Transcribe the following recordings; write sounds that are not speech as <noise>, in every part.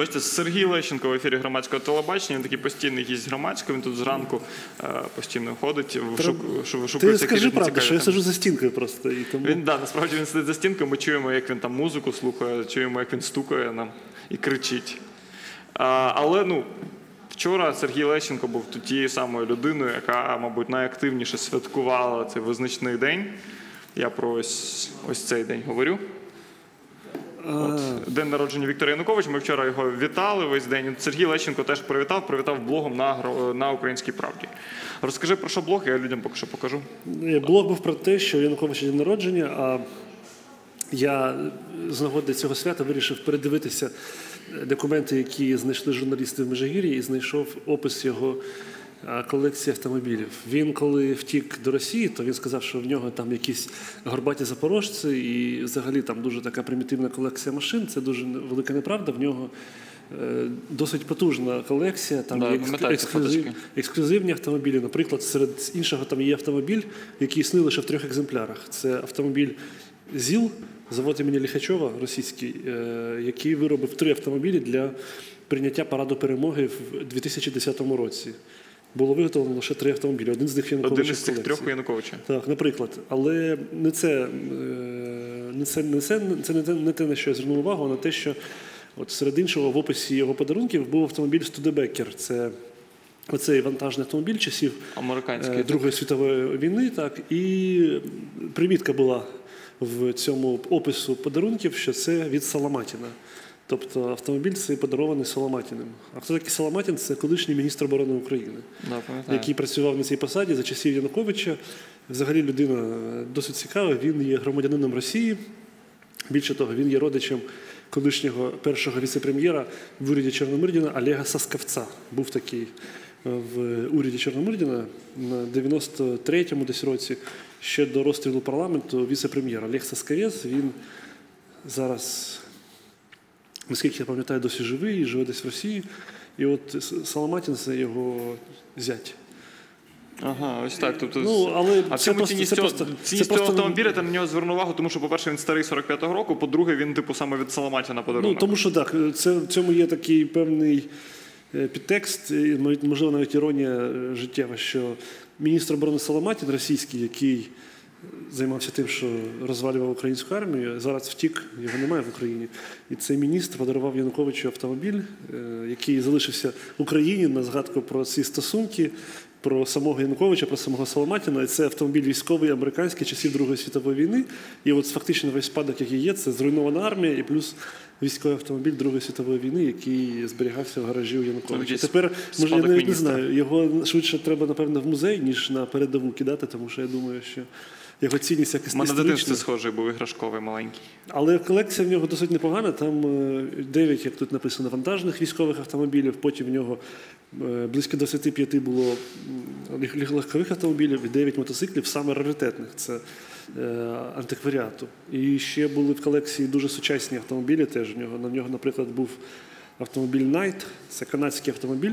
Бачите, Сергій Лещенко в ефірі громадського телебачення. Він такий постійний гість громадського. Він тут зранку е, постійно ходить, вишук- що Ти скажи правду, що я сиджу за стінкою просто. І тому... Він да, насправді він сидить за стінкою. Ми чуємо, як він там музику слухає, чуємо, як він стукає нам і кричить. А, але ну. Вчора Сергій Лещенко був тут тією самою людиною, яка, мабуть, найактивніше святкувала цей визначний день. Я про ось, ось цей день говорю. От, день народження Віктора Януковича. Ми вчора його вітали весь день. Сергій Лещенко теж привітав, привітав блогом на, гро- на українській правді. Розкажи про що блог, я людям поки що покажу. Е, Блог був про те, що Януковича день народження, а я з нагоди цього свята вирішив передивитися документи, які знайшли журналісти в Межигір'ї, і знайшов опис його колекції автомобілів. Він, коли втік до Росії, то він сказав, що в нього там якісь горбаті запорожці, і взагалі там дуже така примітивна колекція машин. Це дуже велика неправда. В нього е, досить потужна колекція. Там Да, є пам'ятаю ці ексклюзив, ексклюзивні автомобілі. Наприклад, серед іншого там є автомобіль, який існує лише в трьох екземплярах. Це автомобіль ЗІЛ, завод імені Ліхачова, російський, е, який виробив три автомобілі для прийняття параду перемоги в 2010 році. Було виготовлено лише три автомобілі. Один з них Януковича Один із цих трьох у. Януковича. Так, наприклад, але не це, е, не це, не це, це не те, не те, на що я звернув увагу, а на те, що от серед іншого в описі його подарунків був автомобіль Студебекер. Це оцей вантажний автомобіль часів Американський. е, Другої світової війни. Так, і примітка була в цьому опису подарунків, що це від Саламатіна. Тобто автомобіль цей подарований Соломатіним. А хто такий Соломатін? Це колишній міністр оборони України Да, який працював на цій посаді за часів Януковича. Взагалі людина досить цікава. Він є громадянином Росії. Більше того, він є родичем колишнього першого віце-прем'єра в уряді Чорномирдіна Олега Саскавця. Був такий е, в уряді Чорномирдіна на 93-му десь році, ще до розстрілу парламенту віце-прем'єр Олег Саскавець. Він зараз, наскільки я пам'ятаю, досі живий, живе десь в Росії. І от С- Соломатін це його зять. Ага, ось так. Тобто, Ну, але а в цьому просто- цінність це цього, просто- цінність це цього просто- автомобіля ти на нього звернув увагу, тому що, по-перше, він старий 45-го року, по-друге, він, типу, саме від Саламатіна Ну, тому що так, це, в цьому є такий певний е, підтекст, і, можливо, навіть іронія е, життєва, що міністр оборони Соломатін, російський, який займався тим, що розвалював українську армію, зараз втік, його немає в Україні. І цей міністр подарував Януковичу автомобіль, е, який залишився в Україні на згадку про ці стосунки. Про самого Януковича, про самого Соломатіна. І це автомобіль військовий американський часів Другої світової війни. І от фактично весь спадок, який є, це зруйнована армія і плюс військовий автомобіль Другої світової війни, який зберігався в гаражі у Януковича. Тепер, може, я навіть не знаю, його швидше треба, напевно, в музей, ніж на передову кидати, тому що я думаю, що його цінність як У мене дитинстві історична. схожий був іграшковий маленький. Але колекція в нього досить непогана. Там 9, як тут написано, вантажних військових автомобілів. Потім в нього е, близько 25 було легкових автомобілів і 9 мотоциклів, саме раритетних. Це е, антикваріату. І ще були в колекції дуже сучасні автомобілі. Теж в нього на нього, наприклад, був автомобіль Night. Це канадський автомобіль,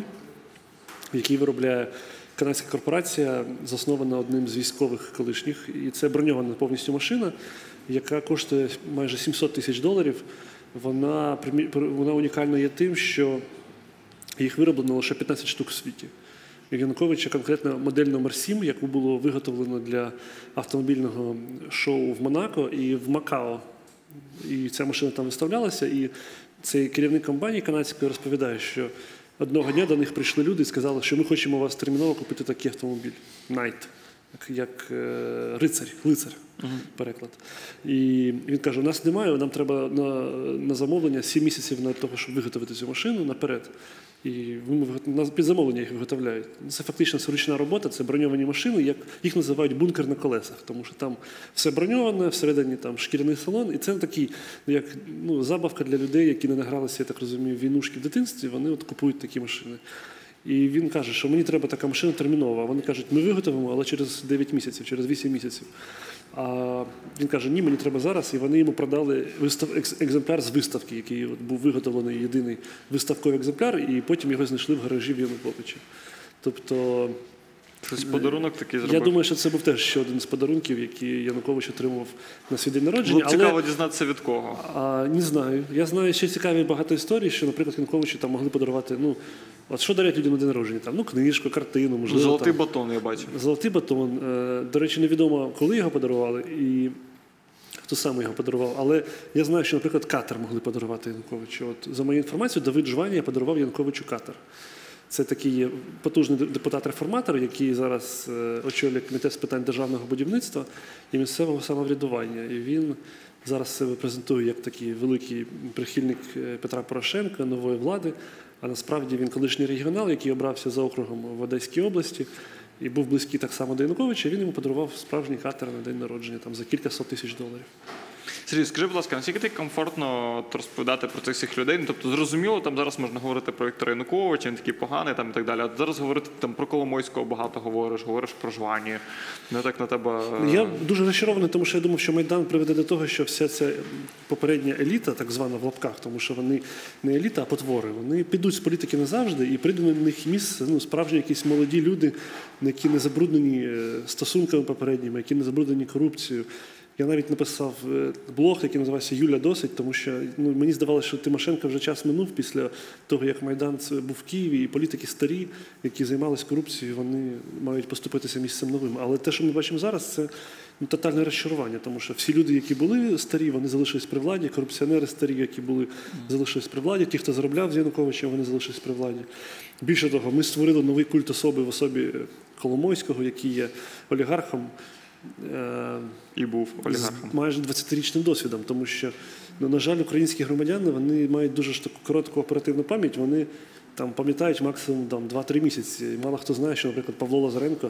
який виробляє канадська корпорація, заснована одним з військових колишніх. І це броньована повністю машина, яка коштує майже 700 тисяч доларів. Вона, вона унікальна є тим, що їх вироблено лише 15 штук в світі. В Януковича конкретно модель номер 7, яку було виготовлено для автомобільного шоу в Монако і в Макао. І ця машина там виставлялася, і цей керівник компанії канадської розповідає, що одного дня до них прийшли люди і сказали, що ми хочемо у вас терміново купити такий автомобіль Найт, як, е, рицарь, лицар переклад. І він каже: у нас немає, нам треба на, на замовлення 7 місяців на того, щоб виготовити цю машину наперед. І під замовлення їх виготовляють. Це фактично ручна робота, це броньовані машини, як їх називають бункер на колесах, тому що там все броньоване, всередині там шкіряний салон, і це такий, як ну, забавка для людей, які не награлися, я так розумію, війнушки в дитинстві, вони от купують такі машини. І він каже, що мені треба така машина термінова. Вони кажуть, ми виготовимо, але через 9 місяців, через 8 місяців. А він каже, ні, мені треба зараз. І вони йому продали вистав, екземпляр з виставки, який от був виготовлений єдиний виставковий екземпляр, і потім його знайшли в гаражі в Януковича. Тобто Щось подарунок такий зробив. Я думаю, що це був теж ще один з подарунків, які Янукович отримав на свій день народження. Було б але... цікаво дізнатися від кого. А, не знаю. Я знаю ще цікаві багато історій, що, наприклад, Януковичу там могли подарувати. Ну, от що дарять людям на день народження? Там, ну, книжку, картину, можливо. Золотий там, батон, я бачу. Золотий батон. Е, До речі, невідомо, коли його подарували і хто саме його подарував. Але я знаю, що, наприклад, катер могли подарувати Януковичу. От, за моєю інформацією, Давид Жванія подарував Януковичу катер. Це такий потужний депутат-реформатор, який зараз е, очолює комітет з питань державного будівництва і місцевого самоврядування. І він зараз себе презентує як такий великий прихильник е, Петра Порошенка, нової влади. А насправді він колишній регіонал, який обрався за округом в Одеській області і був близький так само до Януковича. Він йому подарував справжній катер на день народження там за кілька сот тисяч доларів. Сергій, скажи, будь ласка, наскільки ти комфортно розповідати про цих всіх людей? Ну, тобто, зрозуміло, там зараз можна говорити про Віктора Януковича, він такий поганий там і так далі. А зараз говорити там про Коломойського багато говориш, говориш про жвані. Не так на тебе. е, Я дуже розчарований, тому що я думав, що Майдан приведе до того, що вся ця попередня еліта, так звана в лапках, тому що вони не еліта, а потвори. Вони підуть з політики назавжди і прийдуть на них місце ну, справжні якісь молоді люди, які не забруднені е, стосунками попередніми, які не забруднені корупцією. Я навіть написав е, блог, який називався Юля досить, тому що ну, мені здавалося, що Тимошенко вже час минув після того, як Майдан був в Києві, і політики старі, які займалися корупцією, вони мають поступитися місцем новим. Але те, що ми бачимо зараз, це ну, тотальне розчарування, тому що всі люди, які були старі, вони залишились при владі, корупціонери старі, які були, залишились при владі, ті, хто заробляв з Януковичем, вони залишились при владі. Більше того, ми створили новий культ особи в особі Коломойського, який є олігархом. Е, І був олігархом. з майже 20-річним досвідом, тому що, ну, на жаль, українські громадяни вони мають дуже ж таку коротку оперативну пам'ять. Вони там пам'ятають максимум там, 2-3 місяці. І мало хто знає, що, наприклад, Павло Лазаренко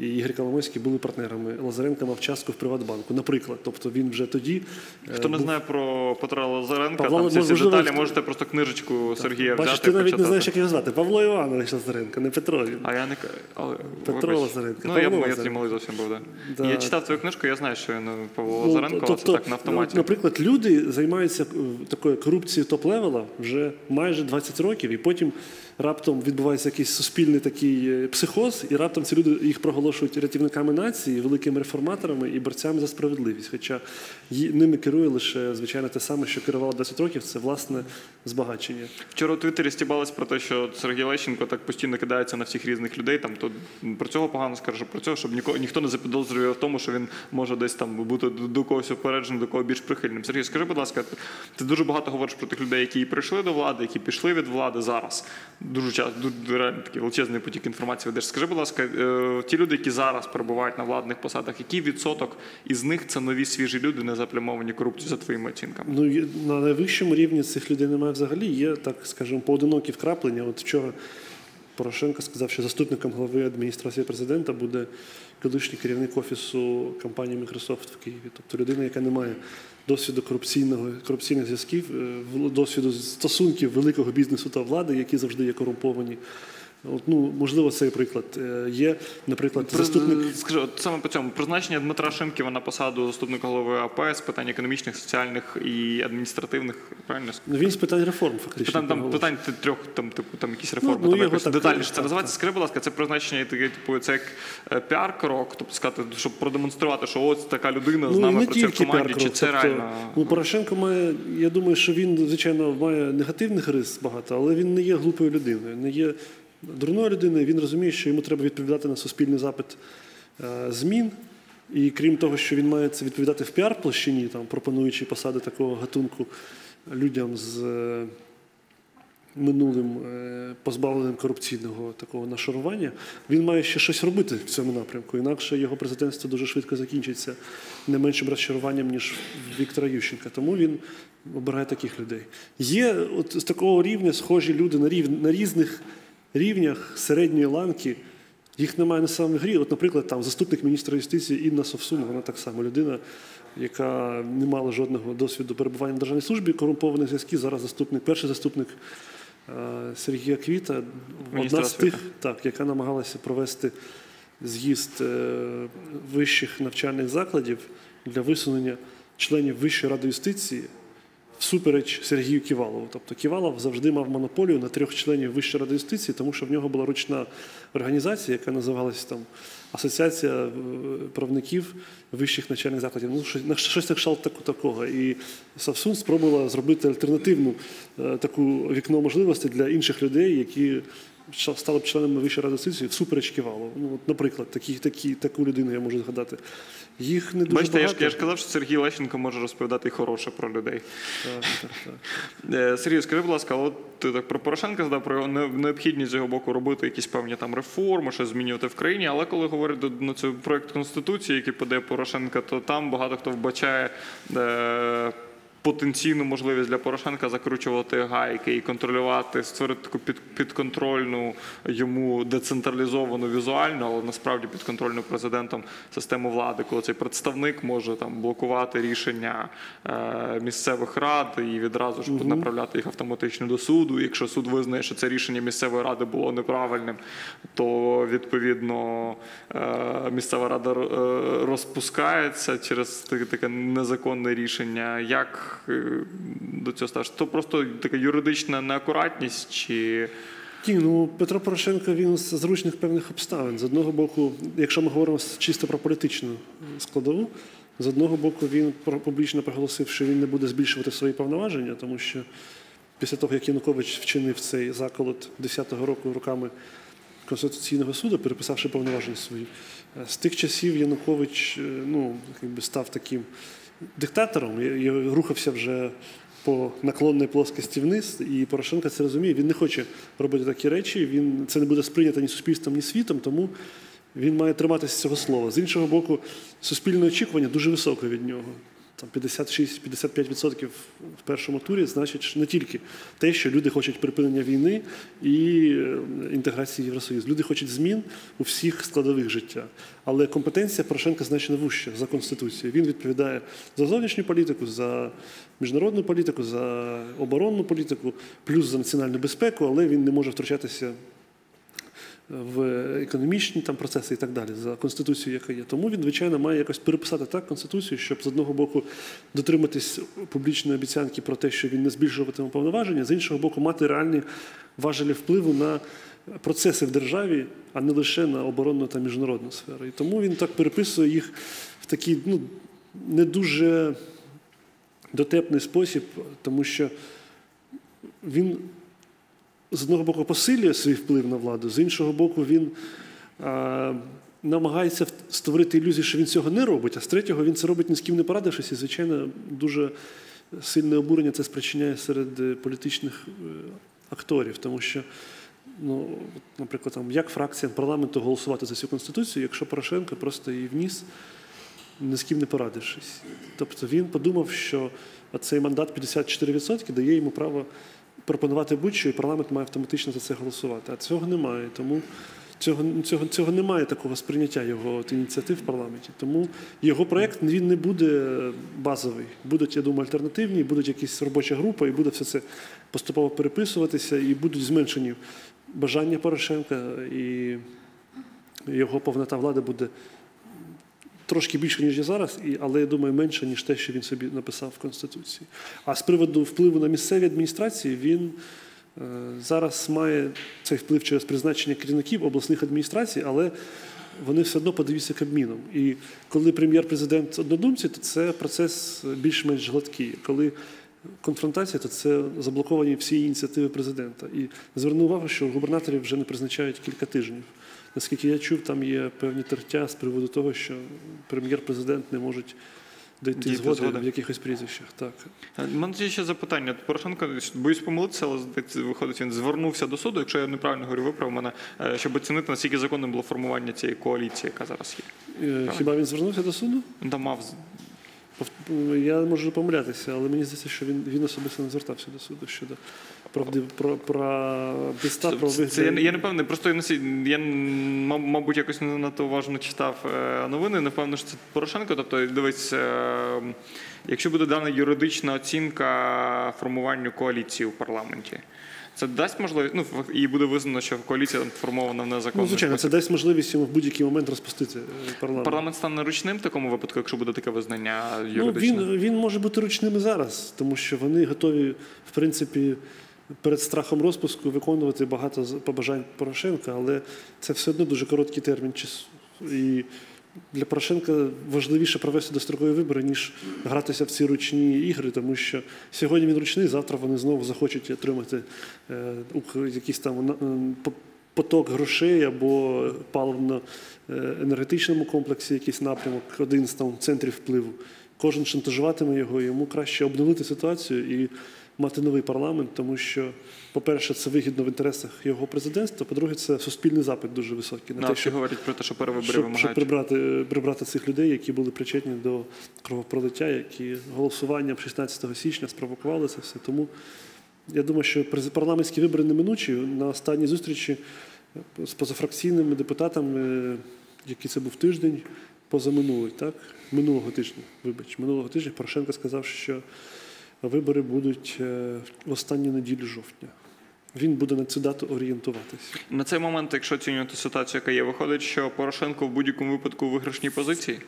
і Ігор Коломойський були партнерами. Лазаренко мав частку в Приватбанку, наприклад. Тобто він вже тоді. е, Хто не був- знає про Петра Лазаренка, Павло, там всі, всі можливо, деталі можете просто книжечку Сергія Бачиш, взяти. ти навіть не знаєш, як його звати. Павло Іванович Лазаренко, не Петро. він. А я не але, Петро вибач. Лазаренко. Ну, Павло я, я Лазаренко. малий зовсім був, да. Да. Я читав твою книжку, я знаю, що він е, Павло Ну, Лазаренко, але це так на автоматі. ну, наприклад, люди займаються е, такою корупцією топ-левела вже майже 20 років, і потім раптом відбувається якийсь суспільний такий е, психоз, і раптом ці люди їх проголошують рятівниками нації, великими реформаторами і борцями за справедливість. Хоча ними керує лише звичайно те саме, що керувало 20 років, це власне збагачення. Вчора у Твіттері стібалось про те, що Сергій Лещенко так постійно кидається на всіх різних людей. Там то про цього погано скаже, про цього, щоб ніко, ніхто не запідозрює в тому, що він може десь там бути до, когось упередженим, до кого більш прихильним. Сергій, скажи, будь ласка, ти дуже багато говориш про тих людей, які прийшли до влади, які пішли від влади зараз. Дуже часто реально такий величезний потік інформації ведеш. Скажи, будь ласка, е, ті люди, які зараз перебувають на владних посадах, який відсоток із них це нові свіжі люди, не заплямовані корупцією за твоїми оцінками? Ну, на найвищому рівні цих людей немає взагалі. Є, так скажімо, поодинокі вкраплення. От вчора Порошенко сказав, що заступником голови адміністрації президента буде колишній керівник офісу компанії Microsoft в Києві. Тобто людина, яка не має досвіду корупційного, корупційних зв'язків, е, досвіду стосунків великого бізнесу та влади, які завжди є корумповані. От, ну, можливо, цей приклад. Е, Є, наприклад, При- заступник. Скажи, от саме по цьому призначення Дмитра Шимківа на посаду заступника голови АП з питань економічних, соціальних і адміністративних. Правильно Ну, він з питань реформ, фактично. Питань там питань трьох там типу там якісь реформи. ну, там його якось так, детальніше це називається. Скажи, будь ласка, це призначення типу, це як е, піар-крок, тобто сказати, щоб продемонструвати, що ось така людина з Ну, і нами працює в команді, чи це Тобто, реально. Ну, Порошенко має, я думаю, що він, звичайно, має негативних рис багато, але він не є глупою людиною, не є дурною людиною. Він розуміє, що йому треба відповідати на суспільний запит е, змін. І крім того, що він має це відповідати в піар-площині, там, пропонуючи посади такого гатунку людям з е, минулим е, позбавленим корупційного такого нашарування, він має ще щось робити в цьому напрямку. Інакше його президентство дуже швидко закінчиться не меншим розчаруванням, ніж Віктора Ющенка. Тому він обирає таких людей. Є от з такого рівня схожі люди на різних рівнях середньої ланки. Їх немає на самій грі. От, наприклад, там заступник міністра юстиції Інна Совсун, вона так само людина, яка не мала жодного досвіду перебування в державній службі, корумпованих зв'язків. Зараз заступник, перший заступник е, Сергія Квіта, одна з тих, так, яка намагалася провести з'їзд е, вищих навчальних закладів для висунення членів Вищої ради юстиції всупереч Сергію Ківалову. Тобто Ківалов завжди мав монополію на трьох членів Вищої ради юстиції, тому що в нього була ручна організація, яка називалася там Асоціація е, правників вищих начальних закладів. Ну, щось- щось на кшталт таку- такого. І Савсун спробувала зробити альтернативну е, таку вікно можливостей для інших людей, які стали б членами Вищої ради юстиції всупереч Ківалову. Ну, от, наприклад, такі, такі, таку людину я можу згадати. Їх не дуже Бачите, я ж, багато. я ж казав, що Сергій Лещенко може розповідати хороше про людей. Так, так, так. Е, Сергій, скажи, будь ласка, от ти так про Порошенка задав про його необхідність з його боку робити якісь певні там реформи, щось змінювати в країні. Але коли говорять до- на цей проект конституції, який подає Порошенка, то там багато хто вбачає. Е- Потенційну можливість для Порошенка закручувати гайки і контролювати, створити таку підконтрольну йому децентралізовану візуально, але насправді підконтрольну президентом систему влади, коли цей представник може там блокувати рішення е, місцевих рад і відразу ж направляти їх автоматично до суду. Якщо суд визнає, що це рішення місцевої ради було неправильним, то відповідно е, місцева рада е, розпускається через таке незаконне рішення. Як е, до цього ставиш? То просто така юридична неакуратність чи. Ні, ну Петро Порошенко він з зручних певних обставин. З одного боку, якщо ми говоримо чисто про політичну складову, з одного боку, він публічно проголосив, що він не буде збільшувати свої повноваження, тому що після того, як Янукович вчинив цей заколот 10-го року руками Конституційного суду, переписавши повноваження свої, е, з тих часів Янукович е, ну, якби став таким диктатором, і рухався вже по наклонній плоскості вниз, і Порошенко це розуміє. Він не хоче робити такі речі. Він це не буде сприйнято ні суспільством, ні світом, тому він має триматися цього слова. З іншого боку, суспільне очікування дуже високе від нього. Там 56-55% в першому турі значить не тільки те, що люди хочуть припинення війни і е, інтеграції в Євросоюз. Люди хочуть змін у всіх складових життя. Але компетенція Порошенка значно вища за Конституцією. Він відповідає за зовнішню політику, за міжнародну політику, за оборонну політику, плюс за національну безпеку, але він не може втручатися в економічні там процеси і так далі за конституцією, яка є. Тому він, звичайно, має якось переписати так конституцію, щоб з одного боку дотриматись публічної обіцянки про те, що він не збільшуватиме повноваження, з іншого боку, мати реальні важелі впливу на процеси в державі, а не лише на оборонну та міжнародну сферу. І тому він так переписує їх в такий ну, не дуже дотепний спосіб, тому що він з одного боку посилює свій вплив на владу, з іншого боку, він а, намагається створити ілюзію, що він цього не робить, а з третього він це робить ні з ким не порадившись, і, звичайно, дуже сильне обурення це спричиняє серед е, політичних е, акторів, тому що. Ну, наприклад, там, як фракціям парламенту голосувати за цю конституцію, якщо Порошенко просто її вніс, ні з ким не порадившись. Тобто він подумав, що цей мандат 54% дає йому право пропонувати будь-що, і парламент має автоматично за це голосувати. А цього немає. Тому цього, цього, цього немає такого сприйняття його от, ініціатив в парламенті. Тому його проєкт він не буде базовий. Будуть, я думаю, альтернативні, будуть якісь робоча група, і буде все це поступово переписуватися, і будуть зменшені бажання Порошенка, і його повнота влади буде трошки більше, ніж є зараз, і, але я думаю, менше, ніж те, що він собі написав в Конституції. А з приводу впливу на місцеві адміністрації, він е, зараз має цей вплив через призначення керівників обласних адміністрацій, але вони все одно подивіться Кабміном. І коли прем'єр-президент однодумці, то це процес більш-менш гладкий. Коли конфронтація, то це заблоковані всі ініціативи президента. І зверну увагу, що губернаторів вже не призначають кілька тижнів. Наскільки я чув, там є певні тертя з приводу того, що прем'єр-президент не можуть Дійти згоди в якихось прізвищах. Так. У мене є ще запитання. Порошенко, боюсь помилитися, але виходить, він звернувся до суду, якщо я неправильно говорю, виправ мене, е, щоб оцінити, наскільки законним було формування цієї коаліції, яка зараз є. Е, Хіба він звернувся до суду? Там мав Я можу помилятися, але мені здається, що він, він особисто не звертався до суду щодо правди про, про підстав, про Це, це, я, вигляд. я не певний, просто я, я мабуть, якось не надто уважно читав е, новини. Не впевнений, що це Порошенко. Тобто, дивись, е, якщо буде дана юридична оцінка формуванню коаліції у парламенті, Це дасть можливість, ну і буде визнано, що коаліція формована в незаконний Ну, звичайно, це дасть можливість йому в будь-який момент розпустити е, парламент. Парламент стане ручним в такому випадку, якщо буде таке визнання Ну, він, він може бути ручним і зараз, тому що вони готові, в принципі, перед страхом розпуску виконувати багато побажань Порошенка, але це все одно дуже короткий термін часу. І для Порошенка важливіше провести дострокові вибори, ніж гратися в ці ручні ігри, тому що сьогодні він ручний, завтра вони знову захочуть отримати е, якийсь там е, поток грошей або паливно-енергетичному комплексі якийсь напрямок, один з там центрів впливу. Кожен шантажуватиме його, йому краще обновити ситуацію і мати новий парламент, тому що, по-перше, це вигідно в інтересах його президентства, по-друге, це суспільний запит дуже високий на Ну, те, щоб, говорять про те, що перевибори щоб, щоб прибрати, прибрати цих людей, які були причетні до кровопролиття, які голосуванням 16 січня спровокували це все. Тому я думаю, що парламентські вибори неминучі. На останній зустрічі з позафракційними депутатами, який це був тиждень, позаминулий, так? Минулого тижня, вибач, минулого тижня Порошенко сказав, що вибори будуть е, в останню неділю жовтня. Він буде на цю дату орієнтуватися. На цей момент, якщо оцінювати ситуацію, яка є, виходить, що Порошенко в будь-якому випадку у виграшній позиції.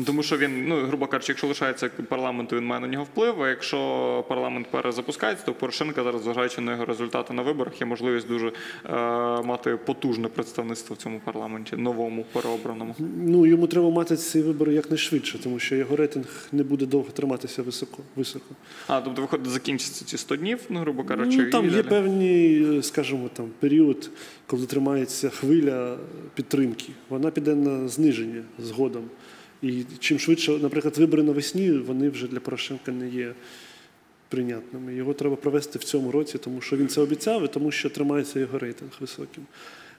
Ну, Тому що він, ну грубо кажучи, якщо лишається парламенту, він має на нього вплив. А якщо парламент перезапускається, то Порошенка зараз, зважаючи на його результати на виборах, є можливість дуже е, мати потужне представництво в цьому парламенті, новому переобраному. Ну, йому треба мати ці вибори якнайшвидше, тому що його рейтинг не буде довго триматися високо. високо. А тобто, виходить, закінчиться ці 100 днів, ну грубо кажучи, Ну, там і є далі. певний, скажімо, там період, коли тримається хвиля підтримки. Вона піде на зниження згодом. І чим швидше, наприклад, вибори навесні, вони вже для Порошенка не є прийнятними. Його треба провести в цьому році, тому що він це обіцяв, і тому що тримається його рейтинг високим.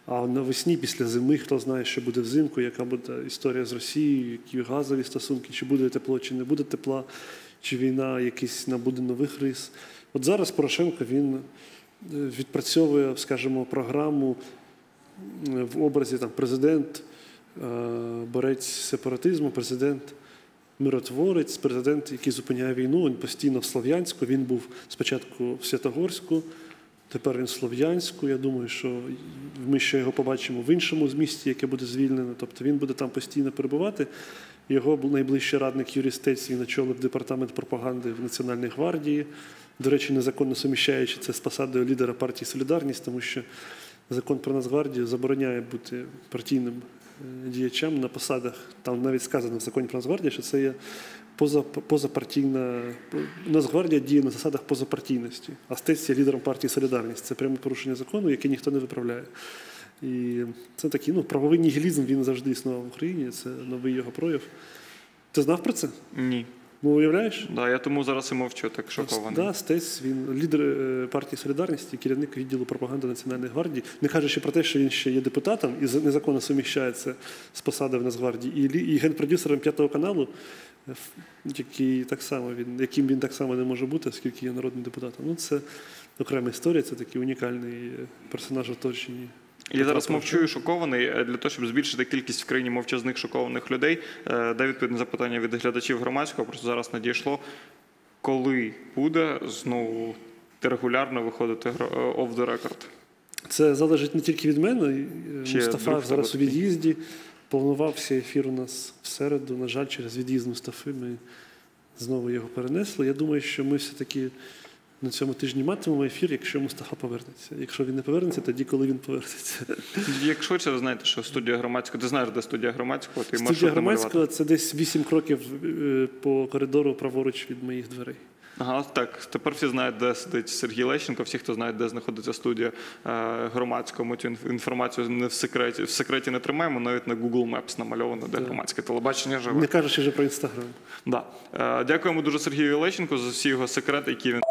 А навесні, після зими, хто знає, що буде взимку, яка буде історія з Росією, які газові стосунки, чи буде тепло, чи не буде тепла, чи війна якийсь набуде нових рис. От зараз Порошенко він е, відпрацьовує, скажімо, програму е, в образі там, президент, борець сепаратизму, президент миротворець, президент, який зупиняє війну, він постійно в Слов'янську. Він був спочатку в Святогорську, тепер він в Слов'янську. Я думаю, що ми ще його побачимо в іншому з місті, яке буде звільнено. Тобто він буде там постійно перебувати. Його найближчий радник Юрій Стець, він департамент пропаганди в Національній гвардії. До речі, незаконно суміщаючи це з посадою лідера партії Солідарність, тому що закон про Нацгвардію забороняє бути партійним е, діячам на посадах. Там навіть сказано в законі про Нацгвардію, що це є поза, позапартійна. Нацгвардія діє на засадах позапартійності, а Стець є лідером партії Солідарність. Це пряме порушення закону, яке ніхто не виправляє. І це такий ну, правовий нігілізм, він завжди існував в Україні, це новий його прояв. Ти знав про це? Ні. Ну, уявляєш? Да, я тому зараз і мовчу, так шокований. Да, Стець, він лідер е, партії Солідарності, керівник відділу пропаганди Національної гвардії, не кажучи про те, що він ще є депутатом і за- незаконно суміщається з посади в Нацгвардії, і, і генпродюсером п'ятого каналу, е, який так само він, яким він так само не може бути, оскільки є народним депутатом. Ну, це окрема історія, це такий унікальний е, персонаж в оточенні. Я зараз Петра мовчу і шокований Е, для того, щоб збільшити кількість в країні мовчазних шокованих людей. Де відповідне запитання від глядачів громадського. Просто зараз надійшло. Коли буде знову регулярно виходити е, off the record? Це залежить не тільки від мене. і, е, Мустафа зараз у від'їзді. Планувався ефір у нас в середу. На жаль, через від'їзд Мустафи ми знову його перенесли. Я думаю, що ми все-таки на цьому тижні матимемо ефір, якщо Мустафа повернеться. Якщо він не повернеться, тоді коли він повернеться. <laughs> Як швидше, ви знаєте, що студія громадського, ти знаєш, де студія громадського, ти можеш Студія громадського це десь 8 кроків е, по коридору праворуч від моїх дверей. Ага, так. Тепер всі знають, де сидить Сергій Лещенко, всі, хто знає, де знаходиться студія е, громадського. Ми цю інф- інформацію не в секреті. В секреті не тримаємо, навіть на Google Maps намальовано, де громадське телебачення живе. Не кажучи вже про інстаграм. Да. Е, дякуємо дуже Сергію Лещенку за всі його секрети, які він